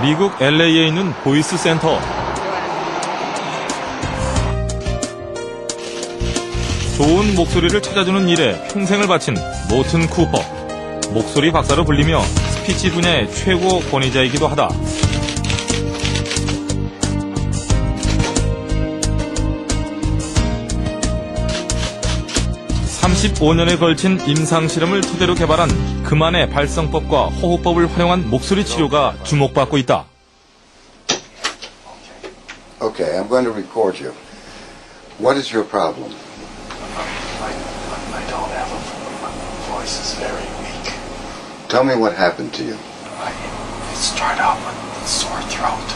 미국 LA에 있는 보이스 센터. 좋은 목소리를 찾아주는 일에 평생을 바친 모튼 쿠퍼. 목소리 박사로 불리며 스피치 분야의 최고 권위자이기도 하다. 35년에 걸친 임상 실험을 토대로 개발한 그만의 발성법과 호흡법을 활용한 목소리 치료가 주목받고 있다. Okay, I'm going to record you. What is your problem? I, I don't have a my voice is very weak. Tell me what happened to you. I, it started out with a sore throat,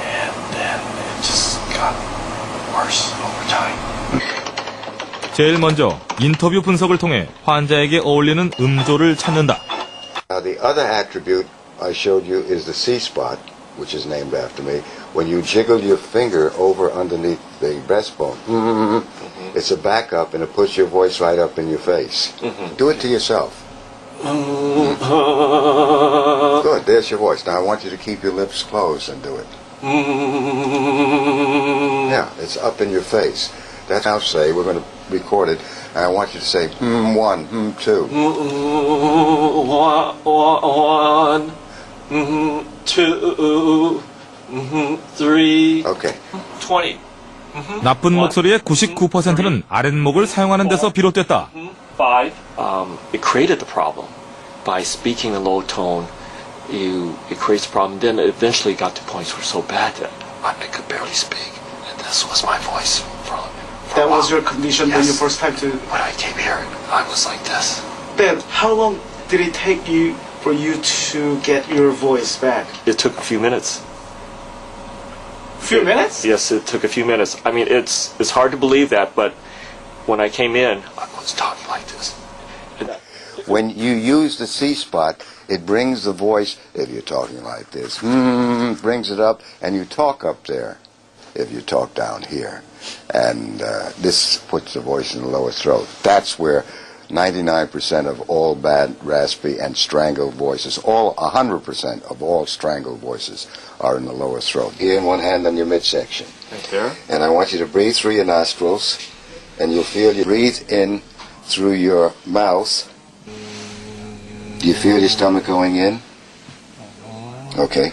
and then it just got worse over time. 제일 먼저 인터뷰 분석을 통해 환자에게 어울리는 음조를 찾는다. Now, the other attribute I showed you is the C spot, which is named after me. When you jiggle your finger over underneath the breastbone, it's a backup and it puts your voice right up in your face. Do it to yourself. Good, there's your voice. Now I want you to keep your lips closed and do it. Yeah, it's up in your face. That's how I say we're going to record it, and I want you to say hmm one, hmm two. One, one, mhm, two, mhm, three, Okay. twenty. 나쁜 목소리의 99%는 아랫목을 사용하는 데서 비롯됐다. Five. Um, it created the problem by speaking a low tone. You it creates a problem. Then it eventually got to points were so bad that I, I could barely speak, and this was my voice for. for That a was your condition when you first time to. When I came here, I was like this. Then, how long did it take you for you to get your voice back? It took a few minutes. Few minutes? Yes, it took a few minutes. I mean, it's it's hard to believe that, but when I came in, I was talking like this. When you use the C spot, it brings the voice, if you're talking like this, mm, brings it up, and you talk up there if you talk down here. And uh, this puts the voice in the lower throat. That's where 99% of all bad, raspy, and strangled voices, all 100% of all strangled voices, are in the lower throat. Here in one hand on your midsection. right. And I want you to breathe through your nostrils, and you'll feel you breathe in through your mouth. Do you feel your stomach going in? Okay.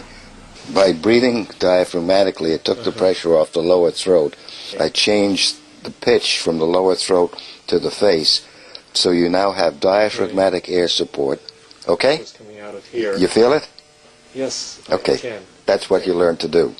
By breathing diaphragmatically, it took the uh-huh. pressure off the lower throat. I changed the pitch from the lower throat to the face, so you now have diaphragmatic air support. Okay? It's coming out of here. You feel it? yes. Okay. I can. That's what you learn to do.